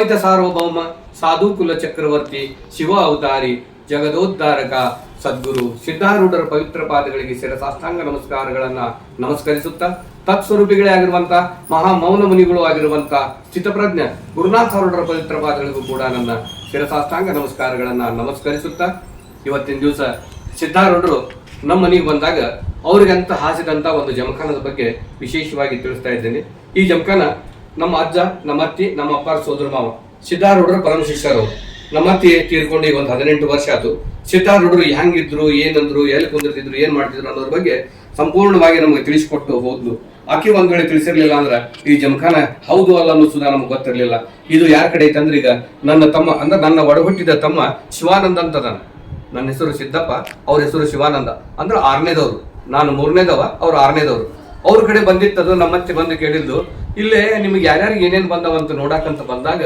ಅದ್ವೈತ ಸಾರ್ವಭೌಮ ಸಾಧು ಕುಲ ಚಕ್ರವರ್ತಿ ಶಿವ ಅವತಾರಿ ಜಗದೋದ್ಧಾರಕ ಸದ್ಗುರು ಸಿದ್ಧಾರೂಢರ ಪವಿತ್ರ ಪಾದಗಳಿಗೆ ಶಿರಸಾಷ್ಟಾಂಗ ನಮಸ್ಕಾರಗಳನ್ನ ನಮಸ್ಕರಿಸುತ್ತಾ, ತತ್ಸ್ವರೂಪಿಗಳೇ ಆಗಿರುವಂತಹ ಮಹಾ ಮೌನ ಮುನಿಗಳು ಆಗಿರುವಂತ ಸ್ಥಿತಪ್ರಜ್ಞ ಗುರುನಾಥ ಅವರ ಪವಿತ್ರ ಪಾದಗಳಿಗೂ ಕೂಡ ನನ್ನ ಶಿರಸಾಷ್ಟಾಂಗ ನಮಸ್ಕಾರಗಳನ್ನ ನಮಸ್ಕರಿಸುತ್ತಾ, ಇವತ್ತಿನ ದಿವಸ ಸಿದ್ಧಾರೂಢರು ನಮ್ಮ ಮನೆಗೆ ಬಂದಾಗ ಅವ್ರಿಗಂತ ಹಾಸಿದಂತ ಒಂದು ಜಮಖಾನದ ಬಗ್ಗೆ ವಿಶೇಷವಾಗಿ ತಿಳಿಸ್ತಾ ಇದ್ದೇನೆ. ಈ ಜಮಖಾನ ನಮ್ಮ ಅಜ್ಜ, ನಮ್ಮ ಅತ್ತಿ, ನಮ್ಮ ಅಪ್ಪ, ಸೋದರ ಮಾವ. ಸಿದ್ಧಾರೂಢರ ಪರಮ ಶಿಷ್ಯರು. ನಮ್ಮ ಅತ್ತಿ ತೀರ್ಕೊಂಡು ಈಗ ಒಂದು ಹದಿನೆಂಟು ವರ್ಷ ಆಯ್ತು. ಸಿದ್ಧಾರೂಢರು ಹೆಂಗಿದ್ರು, ಏನಂದ್ರು, ಎಲ್ಲಿ ಕುಂದಿರ್ತಿದ್ರು, ಏನ್ ಮಾಡ್ತಿದ್ರು ಅನ್ನೋದ್ರ ಬಗ್ಗೆ ಸಂಪೂರ್ಣವಾಗಿ ನಮಗೆ ತಿಳಿಸಿಕೊಟ್ಟು ಹೋದ್ಲು. ಆಕೆ ಒಂದ್ ವೇಳೆ ತಿಳಿಸಿರ್ಲಿಲ್ಲ ಅಂದ್ರೆ, ಈ ಜಮಖಾನ ಹೌದು ಅಲ್ಲ ಅನ್ನೋ ಸುದಾ ನಮ್ಗೆ ಗೊತ್ತಿರ್ಲಿಲ್ಲ. ಇದು ಯಾರ ಕಡೆ ಐತೆ ಅಂದ್ರೆ ಈಗ ನನ್ನ ತಮ್ಮ, ಅಂದ್ರೆ ನನ್ನ ಒಡಹುಟ್ಟಿದ ತಮ್ಮ ಶಿವಾನಂದ ಅಂತದಾನ ನನ್ನ ಹೆಸರು ಸಿದ್ದಪ್ಪ, ಅವ್ರ ಹೆಸರು ಶಿವಾನಂದ. ಅಂದ್ರೆ ಆರನೇದವ್ರು. ನಾನು ಮೂರನೇದವ, ಅವ್ರು ಆರನೇದವ್ರು. ಅವ್ರ ಕಡೆ ಬಂದಿತ್ತದು ನಮ್ಮತ್ತೆ ಬಂದು ಕೇಳಿದ್ದು. ಇಲ್ಲೇ ನಿಮ್ಗೆ ಯಾರ್ಯಾರಿಗೆ ಏನೇನು ಬಂದವ ಅಂತ ನೋಡಾಕಂತ ಬಂದಾಗ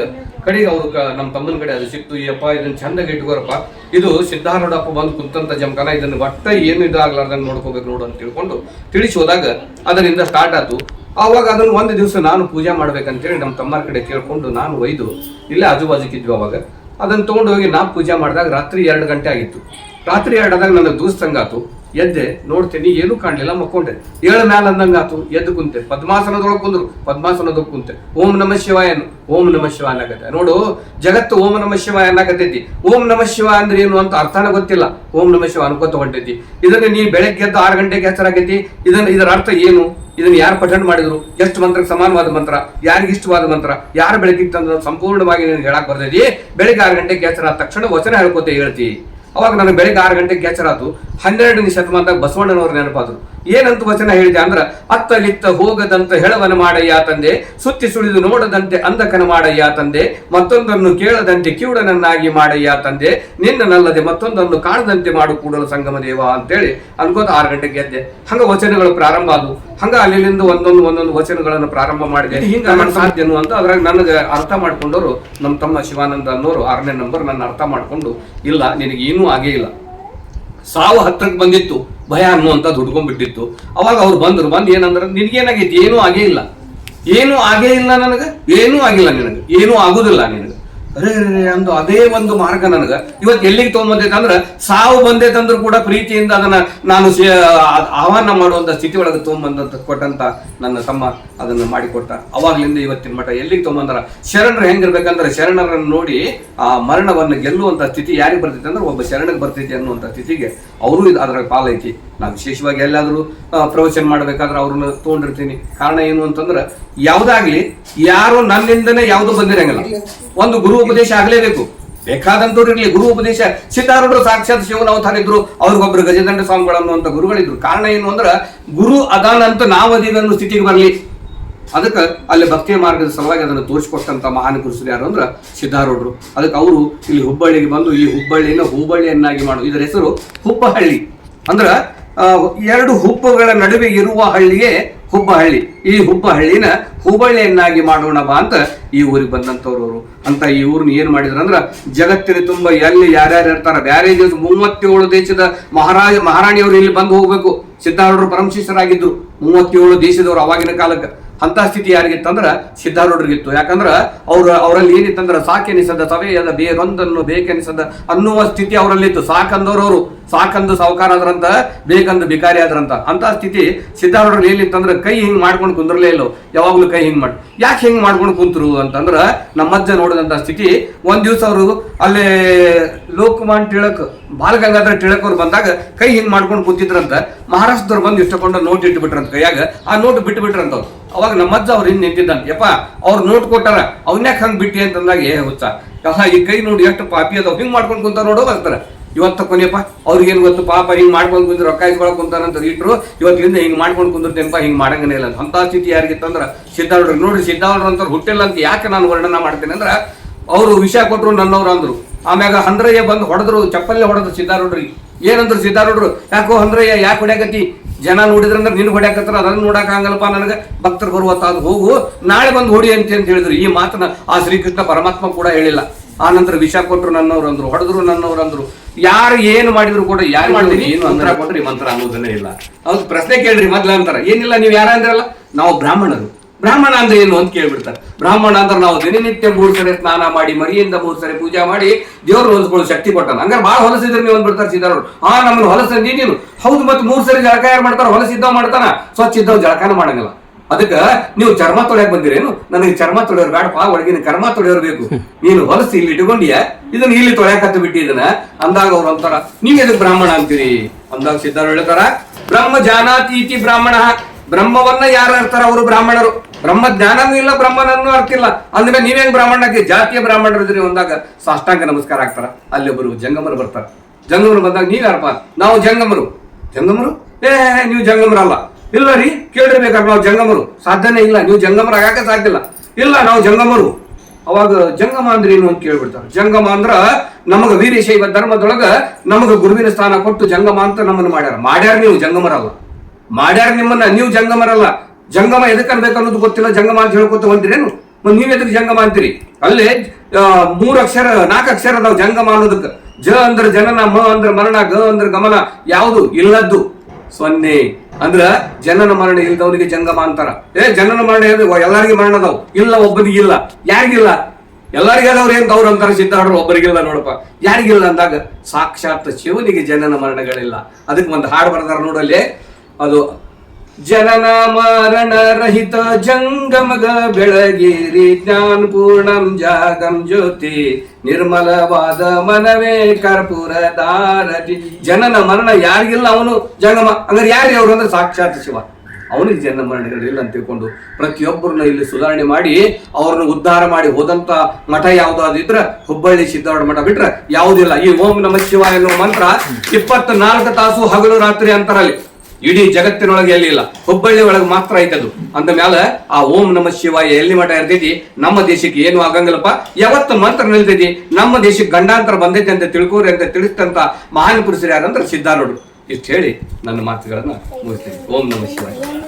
ಕಡೆಗೆ ಅವ್ರು ನಮ್ಮ ತಮ್ಮನ ಕಡೆ ಅದು ಸಿಕ್ತು ಈ ಅಪ್ಪ ಇದನ್ನ ಚಂದಾಗಿ ಇಟ್ಕೋರಪ್ಪ. ಇದು ಸಿದ್ಧಾರೂಢಪ್ಪ ಬಂದು ಕುಂತಂತ ಜಮಖಾನ, ಇದನ್ನ ಒಟ್ಟ ಏನು ಇದಾಗ್ಲಾರ್ದಂಗೆ ನೋಡ್ಕೋಬೇಕು ನೋಡು ಅಂತ ತಿಳ್ಕೊಂಡು ತಿಳಿಸಿ ಹೋದಾಗ ಅದರಿಂದ ಸ್ಟಾರ್ಟ್ ಆಯ್ತು ಆವಾಗ ಅದನ್ನು ಒಂದು ದಿವಸ ನಾನು ಪೂಜೆ ಮಾಡ್ಬೇಕಂತೇಳಿ ನಮ್ಮ ತಮ್ಮರ ಕಡೆ ಕೇಳ್ಕೊಂಡು ನಾನು ಒಯ್ದು, ಇಲ್ಲೇ ಆಜು ಬಾಜುಕಿದ್ವಿ ಅವಾಗ ಅದನ್ನು ತೊಗೊಂಡೋಗಿ ನಾ ಪೂಜೆ ಮಾಡಿದಾಗ ರಾತ್ರಿ ಎರಡು ಗಂಟೆ ಆಗಿತ್ತು. ರಾತ್ರಿ ಎರಡಾದಾಗ ನನಗೆ ದೂಸ್ತಂಗಾತು ಎದ್ದೆ, ನೋಡ್ತೀನಿ, ಏನೂ ಕಾಣಲಿಲ್ಲ, ಮಕ್ಕೊಂಡೆ. ಏಳ ಮ್ಯಾಲ ಅಂದಂಗಾತು, ಎದ್ದು ಕುಂತೆ. ಪದ್ಮಾಸನದೊಳಗೆ ಕುಂದ್ರು. ಪದ್ಮಾಸನದೊಳಗೆ ಕುಂತೆ. ಓಂ ನಮ ಶಿವಾಯ ಅನ್ನು. ಓಂ ನಮ ಶಿವ ಅನ್ನಕತ್ತೆ ನೋಡು, ಜಗತ್ತು ಓಂ ನಮ ಶಿವ ಅನ್ನಕತ್ತೈತಿ ಓಂ ನಮ ಶಿವ ಅಂದ್ರೆ ಏನು ಅಂತ ಅರ್ಥನ ಗೊತ್ತಿಲ್ಲ. ಓಂ ನಮ ಶಿವ ಅನ್ಕೋತ ಹೊಂಟೈತಿ ಇದನ್ನ ನೀ ಬೆಳಗ್ಗೆ ಎದ್ದು ಆರು ಗಂಟೆಗೆ ಹೆಸರಾಗೈತಿ. ಇದನ್ನ, ಇದರ ಅರ್ಥ ಏನು? ಇದನ್ನ ಯಾರು ಪಠಣ ಮಾಡಿದ್ರು? ಎಷ್ಟು ಮಂತ್ರಕ್ಕೆ ಸಮಾನವಾದ ಮಂತ್ರ? ಯಾರಿಗೆ ಇಷ್ಟವಾದ ಮಂತ್ರ? ಯಾರು ಬೆಳಗಿತ್ತಂದ್ರೆ ಸಂಪೂರ್ಣವಾಗಿ ಹೇಳಕ್ ಬರ್ತೈತಿ ಬೆಳಗ್ಗೆ ಆರು ಗಂಟೆಗೆ ಹೆಸರಾದ ತಕ್ಷಣ ವಚನ ಹೇಳ್ಕೊತ ಹೇಳ್ತಿ. ಅವಾಗ ನನಗೆ ಬೆಳಿಗ್ಗೆ ಆರು ಗಂಟೆಗೆ ಗ್ಯಾಚರ್ ಆತು ಹನ್ನೆರಡನೇ ಶತಮಾನದಾಗ ಬಸವಣ್ಣನವ್ರ ನೆನಪಾದ್ರು. ಏನಂತ ವಚನ ಹೇಳಿದೆ ಅಂದ್ರ ಅತ್ತಲಿತ್ತ ಹೋಗದಂತ ಹೆಳವನ ಮಾಡಯ್ಯ ತಂದೆ ಸುತ್ತಿ ಸುಳಿದು ನೋಡದಂತೆ ಅಂಧಕನ ಮಾಡಯ್ಯ ತಂದೆ ಮತ್ತೊಂದನ್ನು ಕೇಳದಂತೆ ಕಿವುಡನನ್ನಾಗಿ ಮಾಡಯ್ಯ ತಂದೆ ನಿನ್ನನಲ್ಲದೆ ಮತ್ತೊಂದನ್ನು ಕಾಣದಂತೆ ಮಾಡು ಕೂಡಲು ಸಂಗಮ ದೇವ ಅಂತೇಳಿ ಅನ್ಕೋತ ಆರು ಗಂಟೆಗೆ ಎದ್ದೆ. ಹಂಗ ವಚನಗಳು ಪ್ರಾರಂಭ ಆದವು. ಹಂಗ ಅಲ್ಲಿಂದ ಒಂದೊಂದು ಒಂದೊಂದು ವಚನಗಳನ್ನು ಪ್ರಾರಂಭ ಮಾಡಿದೆ. ಹಿಂಗ ಸಾಧ್ಯ ಸಾಧ್ಯನು ಅಂತ ಅದ್ರಾಗ ನನಗೆ ಅರ್ಥ ಮಾಡ್ಕೊಂಡವರು ನಮ್ಮ ತಮ್ಮ ಶಿವಾನಂದ ಅನ್ನೋರು ಆರನೇ ನಂಬರ್ ನನ್ನ ಅರ್ಥ ಮಾಡ್ಕೊಂಡು ಇಲ್ಲ ನಿನಗೆ ಏನೂ ಆಗೇ ಇಲ್ಲ. ಸಾವು ಹತ್ರಕ್ಕೆ ಬಂದಿತ್ತು. ಭಯ ಅನ್ನುವಂಥದ್ದು ದುಡ್ಕೊಂಡ್ಬಿಟ್ಟಿತ್ತು ಅವಾಗ ಅವ್ರು ಬಂದರು, ಬಂದು ಏನಂದ್ರೆ ನಿನಗೇನಾಗೈತಿ ಏನೂ ಆಗೇ ಇಲ್ಲ. ಏನೂ ಆಗೇ ಇಲ್ಲ ನನಗೆ? ಏನೂ ಆಗಿಲ್ಲ ನಿನಗೆ. ಏನೂ ಆಗೋದಿಲ್ಲ ನಿನಗೆ. ಅರೇ ಅರೇ ಅಂದು ಅದೇ ಒಂದು ಮಾರ್ಗ ನನಗೆ. ಇವತ್ತು ಎಲ್ಲಿಗೆ ತೊಗೊಂಡ್ಬಂದೈತೆ ಅಂದ್ರೆ ಸಾವು ಬಂದೈತಂದ್ರೂ ಕೂಡ ಪ್ರೀತಿಯಿಂದ ಅದನ್ನ ನಾನು ಆಹ್ವಾನ ಮಾಡುವಂತ ಸ್ಥಿತಿ ಒಳಗೆ ತೊಗೊಂಬಂದಂತ ಕೊಟ್ಟಂತ ನನ್ನ ತಮ್ಮ ಅದನ್ನ ಮಾಡಿಕೊಟ್ಟ. ಅವಾಗ್ಲಿಂದ ಇವತ್ತಿನ ಮಠ ಎಲ್ಲಿಗೆ ತೊಗೊಂಬಂದ್ರ? ಶರಣರು ಹೆಂಗಿರ್ಬೇಕಂದ್ರೆ ಶರಣರನ್ನು ನೋಡಿ ಆ ಮರಣವನ್ನು ಗೆಲ್ಲುವಂತ ಸ್ಥಿತಿ ಯಾರಿಗೆ ಬರ್ತೈತೆ ಅಂದ್ರೆ ಒಬ್ಬ ಶರಣಕ್ಕೆ ಬರ್ತೈತಿ ಅನ್ನುವಂಥ ಸ್ಥಿತಿಗೆ ಅವರು ಅದರ ಪಾಲೈತಿ. ನಾವು ವಿಶೇಷವಾಗಿ ಎಲ್ಲಾದರೂ ಪ್ರವಚನ ಮಾಡಬೇಕಾದ್ರೆ ಅವ್ರನ್ನ ತೊಗೊಂಡಿರ್ತೀನಿ. ಕಾರಣ ಏನು ಅಂತಂದ್ರೆ, ಯಾವ್ದಾಗ್ಲಿ ಯಾರು ನನ್ನಿಂದನೇ ಯಾವುದು ಬಂದಿರಂಗಿಲ್ಲ. ಒಂದು ಗುರು ಉಪದೇಶ ಆಗಲೇಬೇಕು. ಬೇಕಾದಂತವ್ರು ಇರಲಿ, ಗುರು ಉಪದೇಶ. ಸಿದ್ಧಾರೂಢರು ಸಾಕ್ಷಾತ್ ಶಿವನ ಅವತಾರ ಇದ್ರು ಅವ್ರಿಗೊಬ್ರು ಗಜದಂಡ ಸ್ವಾಮಿಗಳು ಅನ್ನುವಂತ ಗುರುಗಳಿದ್ರು. ಕಾರಣ ಏನು ಅಂದ್ರೆ, ಗುರು ಅದಾನಂತ ನಾವು ಅನ್ನೋ ಸ್ಥಿತಿಗೆ ಬರಲಿ. ಅದಕ್ಕೆ ಅಲ್ಲಿ ಭಕ್ತಿಯ ಮಾರ್ಗದ ಸಲುವಾಗಿ ಅದನ್ನು ತೋರಿಸಿಕೊಟ್ಟಂತ ಮಹಾನ್ ಗುರುಸರು ಯಾರು ಅಂದ್ರೆ, ಸಿದ್ಧಾರೂಢರು. ಅದಕ್ಕೆ ಅವರು ಇಲ್ಲಿ ಹುಬ್ಬಳ್ಳಿಗೆ ಬಂದು, ಈ ಹುಬ್ಬಳ್ಳಿನ ಹುಬ್ಬಳ್ಳಿಯನ್ನಾಗಿ ಮಾಡು. ಇದರ ಹೆಸರು ಹುಬ್ಬಹಳ್ಳಿ. ಅಂದ್ರ ಎರಡು ಹುಬ್ಬುಗಳ ನಡುವೆ ಇರುವ ಹಳ್ಳಿಯೇ ಹುಬ್ಬಹಳ್ಳಿ. ಈ ಹುಬ್ಬಹಳ್ಳಿನ ಹುಬ್ಬಳ್ಳಿಯನ್ನಾಗಿ ಮಾಡೋಣ ಬಾ ಅಂತ ಈ ಊರಿಗೆ ಬಂದಂಥವ್ರವರು ಅಂತ ಈ ಊರ್ನ ಏನು ಮಾಡಿದ್ರು ಅಂದ್ರೆ ಜಗತ್ತಿನ ತುಂಬ ಎಲ್ಲಿ ಯಾರ್ಯಾರು ಇರ್ತಾರೆ, ಬ್ಯಾರೆ ದೇಶ ಮೂವತ್ತೇಳು ದೇಶದ ಮಹಾರಾಜ ಮಹಾರಾಣಿಯವರು ಇಲ್ಲಿ ಬಂದು ಹೋಗ್ಬೇಕು. ಸಿದ್ಧಾರೂಢರು ಪರಮ ಶಿಷ್ಯರಾಗಿದ್ರು ಮೂವತ್ತೇಳು ದೇಶದವರು ಅವಾಗಿನ ಕಾಲಕ್ಕೆ. ಅಂತ ಸ್ಥಿತಿ ಯಾರಿಗಿತ್ತಂದ್ರ ಸಿದ್ಧಾರೂಢರಿಗಿತ್ತು. ಯಾಕಂದ್ರೆ ಅವ್ರ, ಅವರಲ್ಲಿ ಏನಿತ್ತಂದ್ರೆ ಸಾಕೆನಿಸದ ಸವೆಯದ, ಬೇರೊಂದನ್ನು ಬೇಕೆನಿಸದ ಅನ್ನುವ ಸ್ಥಿತಿ ಅವರಲ್ಲಿತ್ತು. ಸಾಕಂದವ್ರವ್ರು, ಸಾಕಂದು ಸಾವುಕಾರ ಆದ್ರಂತ, ಬೇಕಂದು ಬಿಕಾರಿ ಆದ್ರಂತ. ಅಂತ ಸ್ಥಿತಿ ಸಿದ್ಧಾರೂಢರಲ್ಲಿ ಏನಿತ್ತಂದ್ರ ಕೈ ಹಿಂಗ್ ಮಾಡ್ಕೊಂಡು ಕುಂದ್ರಲೇ ಇಲ್ಲೋ. ಯಾವಾಗಲೂ ಕೈ ಹಿಂಗ್ ಮಾಡಿ, ಯಾಕೆ ಹಿಂಗ್ ಮಾಡ್ಕೊಂಡು ಕುಂತರು ಅಂತಂದ್ರ ನಮ್ಮಜ್ಜ ನೋಡಿದಂತ ಸ್ಥಿತಿ ಒಂದು ದಿವಸ ಅವರು ಅಲ್ಲೇ ಲೋಕಮಾನ್ ಟಿಳಕ್ ಬಾಲಗಂಗಾಧರ ಟಿಳಕ್ ಅವ್ರು ಬಂದಾಗ ಕೈ ಹಿಂಗ್ ಮಾಡ್ಕೊಂಡು ಕೂತಿದ್ರಂತ, ಮಹಾರಾಷ್ಟ್ರದವ್ರು ಬಂದು ಇಷ್ಟಕೊಂಡು ನೋಟ್ ಇಟ್ಬಿಟ್ರಂತ ಕೈಯಾಗ, ಆ ನೋಟ್ ಬಿಟ್ಟು ಬಿಟ್ರಂತ ಅವ್ರು. ಅವಾಗ ನಮ್ಮಜ್ಜ ಅವ್ರು ಹಿಂಗೆ ನಿಂತಿದ್ದಂತ ಯಪ್ಪ, ಅವ್ರು ನೋಟ್ ಕೊಟ್ಟಾರ ಅವನ್ಯಾಕೆ ಹಂಗೆ ಬಿಟ್ಟಿ? ಅಂತಂದಾಗ, ಏ, ಹುಚ್ಚ ಈ ಕೈ ನೋಡಿ ಎಷ್ಟು ಪಾಪಿ ಅದಾವ, ಹಿಂಗೆ ಮಾಡ್ಕೊಂಡು ಕುಂತ ನೋಡೋ ಬರ್ತಾರ ಇವತ್ತು ಕೊನೆಯಪ್ಪ ಅವ್ರಿಗೇನು ಗೊತ್ತು? ಪಾಪ ಹಿಂಗೆ ಮಾಡ್ಕೊಂಡು ಕುಂದ್ರೆ, ರೊಕ್ಕ ಇಸ್ಕೊಳಕ್ ಕುಂತಾರಂತ ಇಟ್ರು, ಇವತ್ತಿಂದ ಹಿಂಗೆ ಮಾಡ್ಕೊಂಡು ಕುಂದಿರ್ತೇನಪ್ಪ, ಹಿಂಗೆ ಮಾಡಂಗನೇ ಇಲ್ಲ. ಅಂತ ಸ್ಥಿತಿ ಯಾರಿಗಿತ್ತಂದ್ರೆ ಸಿದ್ಧಾರ್ಡ್ರಿಗೆ ನೋಡಿ ಸಿದ್ಧಾರ್ಡ್ರು ಅಂತ ಹುಟ್ಟಿಲ್ಲ ಅಂತ ಯಾಕೆ ನಾನು ವರ್ಣನ ಮಾಡ್ತೇನೆ ಅಂದ್ರೆ, ಅವರು ವಿಷಯ ಕೊಟ್ಟರು ನನ್ನವ್ರು ಅಂದ್ರು. ಆಮ್ಯಾಗ ಹಂದ್ರಯ್ಯ ಬಂದು ಹೊಡೆದ್ರು ಚಪ್ಪಲ್ಲೇ ಹೊಡೆದ್ರು ಸಿದ್ಧಾರೂಢ್ರಿ. ಏನಂದ್ರು ಸಿದ್ಧಾರೂಢ್ರು ಯಾಕೋ ಹಂದ್ರಯ್ಯ ಯಾಕೆ ಹೊಡ್ಯಾಕತಿ ಜನ ನೋಡಿದ್ರಂದ್ರೆ ನಿನ್ ಹೊಡ್ಯಾಕತ್ರ ಅದನ್ನ ನೋಡಕ್ಕಾಗಲ್ಲಪ್ಪ ನನಗೆ. ಭಕ್ತರು ಬರುವತ್ತ ಅದು ಹೋಗು ನಾಳೆ ಬಂದು ಹೊಡಿ ಅಂತ ಅಂತ ಹೇಳಿದ್ರು. ಈ ಮಾತನ್ನ ಆ ಶ್ರೀಕೃಷ್ಣ ಪರಮಾತ್ಮ ಕೂಡ ಹೇಳಿಲ್ಲ. ಆ ನಂತರ ವಿಷ ಕೊಟ್ಟರು ನನ್ನವ್ರು ಅಂದ್ರು ಹೊಡೆದ್ರು ನನ್ನವ್ರು ಅಂದ್ರು. ಯಾರು ಏನು ಮಾಡಿದ್ರು ಕೂಡ ಯಾರು ಮಾಡಿದ್ರಿ? ಏನು ಅಂತರ ಕೊಟ್ರಿ ಮಂತ್ರ ಅನ್ನೋದನ್ನೇ ಇಲ್ಲ. ಅವ್ರು ಪ್ರಶ್ನೆ ಕೇಳ್ರಿ ಮೊದ್ಲ ಅಂತಾರ. ಏನಿಲ್ಲ ನೀವು ಯಾರ ಅಂದ್ರಲ್ಲ? ನಾವು ಬ್ರಾಹ್ಮಣರು. ಬ್ರಾಹ್ಮಣ ಅಂದ್ರೆ ಏನು ಅಂತ ಕೇಳ್ಬಿಡ್ತಾರೆ. ಬ್ರಾಹ್ಮಣ ಅಂದ್ರೆ ನಾವು ದಿನನಿತ್ಯ ಮೂರು ಸರಿ ಸ್ನಾನ ಮಾಡಿ, ಮರಿಯಿಂದ ಮೂರು ಸರಿ ಪೂಜೆ ಮಾಡಿ, ದೇವ್ರು ಹೊಲಿಸ್ಕೊಳ್ಳೋ ಶಕ್ತಿ ಕೊಟ್ಟಾನ. ಹಂಗಾರೆ ಭಾಳ ಹೊಲಸಿದ್ರೆ ನೀವು ಅಂದ್ಬಿಡ್ತಾರೆ ಸಿದ್ಧಾರವ್ರು ಆ, ನಮ್ಮನ್ನು ಹೊಲಸಂದಿ ನೀನು ಹೌದು, ಮತ್ತೆ ಮೂರು ಸರಿ ಜಳಕ ಯಾರು ಮಾಡ್ತಾರ? ಹೊಲಸಿದ್ದವ್ ಮಾಡ್ತಾನ. ಸ್ವಚ್ಛ ಇದ್ದವ್ ಜಳಕಾನ ಮಾಡಂಗಿಲ್ಲ. ಅದಕ್ಕ ನೀವು ಚರ್ಮ ತೊಳೆಯಕ್ ಬಂದಿರೇನು? ನನಗೆ ಚರ್ಮ ತೊಳೆಯೋರು ಬೇಡಪ್ಪ, ಒಳಗಿನ ಕರ್ಮ ತೊಳೆಯೋರು ಬೇಕು. ನೀನು ಹೊಲಸಿ ಇಲ್ಲಿ ಇಟ್ಕೊಂಡಿಯ, ಇದನ್ನ ಇಲ್ಲಿ ತೊಳೆಯಕತ್ತು ಬಿಟ್ಟಿ ಇದನ್ನ. ಅಂದಾಗ ಅವ್ರು ಅಂತಾರ, ನೀವ್ ಎದಕ್ ಬ್ರಾಹ್ಮಣ ಅಂತೀರಿ? ಅಂದಾಗ ಸಿದ್ಧಾರ ಹೇಳ್ತಾರ, ಬ್ರಹ್ಮ ಜಾನಾತೀತಿ ಬ್ರಾಹ್ಮಣ. ಬ್ರಹ್ಮವನ್ನ ಯಾರು ಇರ್ತಾರ ಅವರು ಬ್ರಾಹ್ಮಣರು? ಬ್ರಹ್ಮ ಜ್ಞಾನನೂ ಇಲ್ಲ, ಬ್ರಹ್ಮನನ್ನು ಅರ್ಥಿಲ್ಲ ಅಂದ್ರೆ ನೀವೇನ್ ಬ್ರಾಹ್ಮಣ ಜಾತಿಯ ಬ್ರಾಹ್ಮಣರು ಇದ್ರಿ ಒಂದಾಗ ಸಾಷ್ಟಾಂಗ ನಮಸ್ಕಾರ ಆಗ್ತಾರ. ಅಲ್ಲಿ ಒಬ್ಬರು ಜಂಗಮರು ಬರ್ತಾರೆ. ಜಂಗಮರು ಬಂದಾಗ ನೀವ್ ಯಾರಪ್ಪ? ನಾವು ಜಂಗಮರು. ಜಂಗಮರು? ಏ, ನೀವು ಜಂಗಮರಲ್ಲ. ಇಲ್ಲ ರೀ, ಕೇಳಿರ್ಬೇಕಾದ್ರೆ ನಾವು ಜಂಗಮರು. ಸಾಧ್ಯನೇ ಇಲ್ಲ, ನೀವು ಜಂಗಮರ ಆಗಾಕ ಸಾಧ್ಯ ಇಲ್ಲ. ಇಲ್ಲ, ನಾವು ಜಂಗಮರು. ಅವಾಗ ಜಂಗಮ ಅಂದ್ರೆ ಏನು ಅಂತ ಕೇಳ್ಬಿಡ್ತಾರೆ. ಜಂಗಮ ಅಂದ್ರ ನಮಗ ವೀರಶೈವ ಧರ್ಮದೊಳಗ ನಮಗ ಗುರುವಿನ ಸ್ಥಾನ ಕೊಟ್ಟು ಜಂಗಮ ಅಂತ ನಮ್ಮನ್ನ ಮಾಡ್ಯಾರ. ಮಾಡ್ಯಾರ ನೀವು ಜಂಗಮರಲ್ಲ. ಮಾಡ್ಯಾರ ನಿಮ್ಮನ್ನ, ನೀವು ಜಂಗಮರಲ್ಲ. ಜಂಗಮ ಎದಕ್ಕೆ ಅನ್ಬೇಕು ಅನ್ನೋದು ಗೊತ್ತಿಲ್ಲ. ಜಂಗಮ ಅಂತ ಹೇಳ್ಕೊತ ಬಂದಿರೇನು? ಮತ್ತೆ ನೀವ್ ಎದಕ್ಕೆ ಜಂಗಮ ಅಂತೀರಿ? ಅಲ್ಲೇ ಮೂರು ಅಕ್ಷರ, ನಾಲ್ಕು ಅಕ್ಷರ ಅದಾವ ಜಂಗಮ ಅನ್ನೋದಕ್ಕೆ. ಜ ಅಂದ್ರ ಜನನ, ಮ ಅಂದ್ರ ಮರಣ, ಗ ಅಂದ್ರ ಗಮನ, ಯಾವುದು? ಇಲ್ಲದ್ದು. ಸೊನ್ನೆ. ಅಂದ್ರ ಜನನ ಮರಣ ಇಲ್ದವನಿಗೆ ಜಂಗಮ ಅಂತಾರ. ಏ, ಜನನ ಮರಣ ಎಲ್ಲರಿಗೂ ಮರಣ ಅದಾವ. ಇಲ್ಲ, ಒಬ್ಬನಿಗೆ ಇಲ್ಲ. ಯಾರಿಗಿಲ್ಲ? ಎಲ್ಲರಿಗೆ ಅದಾವ್ರ ಏನ್ ಅವ್ರು ಅಂತಾರ? ಸಿದ್ಧಾರ್ಡ್ರು ಒಬ್ಬರಿಗಿಲ್ಲ ನೋಡಪ್ಪ. ಯಾರಿಗಿಲ್ಲ ಅಂದಾಗ ಸಾಕ್ಷಾತ್ ಶಿವನಿಗೆ ಜನನ ಮರಣಗಳಿಲ್ಲ. ಅದಕ್ಕೆ ಒಂದು ಹಾಡು ಬರ್ದಾರ ನೋಡಲ್ಲಿ. ಅದು ಜನನ ಮರಣ ರಹಿತ ಜಂಗಮಗ ಬೆಳಗಿರಿ ಜ್ಞಾನ ಪೂರ್ಣಂ ಜಾಗಂ ಜ್ಯೋತಿ, ನಿರ್ಮಲವಾದ ಮನವೇ ಕರ್ಪೂರ ದಾರತಿ ಜನನ ಮರಣ ಯಾರಿಗಿಲ್ಲ ಅವನು? ಜಂಗಮ. ಅಂದ್ರೆ ಯಾರು ಅವರು ಅಂದ್ರೆ ಸಾಕ್ಷಾತ್ ಶಿವ. ಅವನಿಗೆ ಜನ ಮರಣಗಳಿಲ್ಲ ಅಂತ ತಿಳ್ಕೊಂಡು ಪ್ರತಿಯೊಬ್ಬರನ್ನ ಇಲ್ಲಿ ಸುಧಾರಣೆ ಮಾಡಿ, ಅವ್ರನ್ನ ಉದ್ಧಾರ ಮಾಡಿ ಹೋದಂತ ಮಠ ಯಾವ್ದಾದಿದ್ರ ಹುಬ್ಬಳ್ಳಿ ಸಿದ್ಧಾರ್ಥ ಮಠ ಬಿಟ್ರೆ ಯಾವುದಿಲ್ಲ. ಈ ಓಂ ನಮ ಶಿವ ಎನ್ನುವ ಮಂತ್ರ ಇಪ್ಪತ್ನಾಲ್ಕು ತಾಸು ಹಗಲು ರಾತ್ರಿ ಅಂತಾರಲ್ಲಿ. ಇಡೀ ಜಗತ್ತಿನೊಳಗೆ ಎಲ್ಲಿ ಇಲ್ಲ? ಹುಬ್ಬಳ್ಳಿ ಒಳಗೆ ಮಾತ್ರ ಐತದು. ಅಂದ ಮ್ಯಾಲ ಆ ಓಂ ನಮ ಶಿವಾಯ ಎಲ್ಲಿ ಮಠ ಇರ್ತೈತಿ? ನಮ್ಮ ದೇಶಕ್ಕೆ ಏನು ಆಗಂಗಿಲ್ಲಪ್ಪ? ಯಾವತ್ತು ಮಂತ್ರ ನಿಲ್ತೈತಿ? ನಮ್ಮ ದೇಶಕ್ಕೆ ಗಂಡಾಂತರ ಬಂದೈತಿ ಅಂತ ತಿಳ್ಕೋರಿ ಅಂತ ತಿಳಿಸ್ತಂತ ಮಹಾನ್ ಪುರುಷರು ಯಾರಂದ್ರೆ ಸಿದ್ಧಾರೂಢರು. ಇಷ್ಟು ಹೇಳಿ ನನ್ನ ಮಾತುಗಳನ್ನ ಮುಗಿಸ್ತೇನೆ. ಓಂ ನಮ ಶಿವಾಯ.